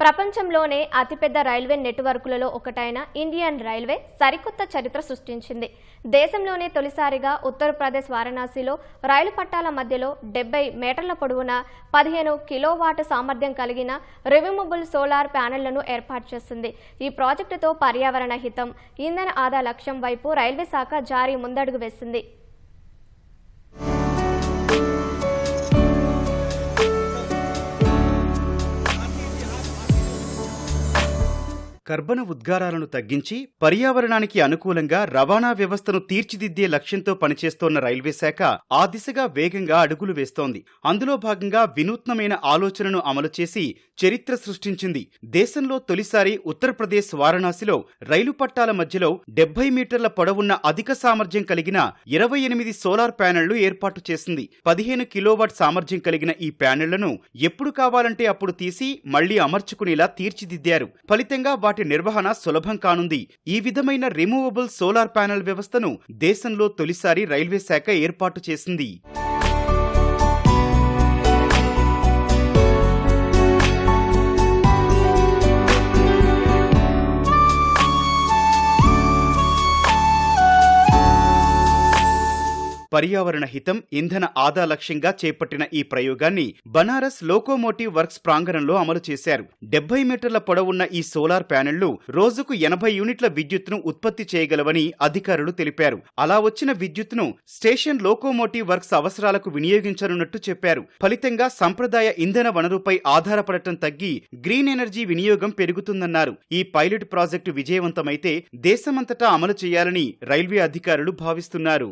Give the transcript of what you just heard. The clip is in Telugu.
ప్రపంచంలోనే అతిపెద్ద రైల్వే నెట్వర్క్లలో ఒకటైన ఇండియన్ రైల్వే సరికొత్త చరిత్ర సృష్టించింది. దేశంలోనే తొలిసారిగా ఉత్తరప్రదేశ్ వారణాసిలో రైలు పట్టాల మధ్యలో డెబ్బై మీటర్ల పొడవున పదిహేను కిలోవాట్ సామర్థ్యం కలిగిన రివ్యూమబుల్ సోలార్ ప్యానెళ్ళను ఏర్పాటు చేసింది. ఈ ప్రాజెక్టుతో పర్యావరణ హితం ఇంధన ఆదా లక్ష్యం వైపు రైల్వే శాఖ జారీ ముందడుగు వేసింది. కర్బన ఉద్గారాలను తగ్గించి పర్యావరణానికి అనుకూలంగా రవాణా వ్యవస్థను తీర్చిదిద్దే లక్ష్యంతో పనిచేస్తోన్న రైల్వే శాఖ ఆ దిశగా వేగంగా అడుగులు వేస్తోంది. అందులో భాగంగా వినూత్నమైన ఆలోచనను అమలు చేసి చరిత్ర సృష్టించింది. దేశంలో తొలిసారి ఉత్తరప్రదేశ్ వారణాసిలో రైలు పట్టాల మధ్యలో డెబ్బై మీటర్ల పొడవున్న అధిక సామర్థ్యం కలిగిన ఇరవై ఎనిమిది సోలార్ ప్యానెళ్ళు ఏర్పాటు చేసింది. పదిహేను కిలోవాట్ సామర్థ్యం కలిగిన ఈ ప్యానెళ్ళను ఎప్పుడు కావాలంటే అప్పుడు తీసి మళ్ళీ అమర్చుకునేలా తీర్చిదిద్దారు. ఫలితంగా వాటి నిర్వహణ సులభం కానుంది. ఈ విధమైన రిమూవబుల్ సోలార్ ప్యానెల్ వ్యవస్థను దేశంలో తొలిసారి రైల్వే శాఖ ఏర్పాటు చేసింది. పర్యావరణ హితం ఇంధన ఆదా లక్ష్యంగా చేపట్టిన ఈ ప్రయోగాన్ని బనారస్ లోకోమోటివ్ వర్క్స్ ప్రాంగణంలో అమలు చేశారు. డెబ్బై మీటర్ల పొడవున్న ఈ సోలార్ ప్యానెళ్ళు రోజుకు ఎనభై యూనిట్ల విద్యుత్తును ఉత్పత్తి చేయగలవని అధికారులు తెలిపారు. అలా వచ్చిన విద్యుత్తును స్టేషన్ లోకోమోటివ్ వర్క్స్ అవసరాలకు వినియోగించనున్నట్టు చెప్పారు. ఫలితంగా సంప్రదాయ ఇంధన వనరుపై ఆధారపడటం తగ్గి గ్రీన్ ఎనర్జీ వినియోగం పెరుగుతుందన్నారు. ఈ పైలట్ ప్రాజెక్టు విజయవంతమైతే దేశమంతటా అమలు చేయాలని రైల్వే అధికారులు భావిస్తున్నారు.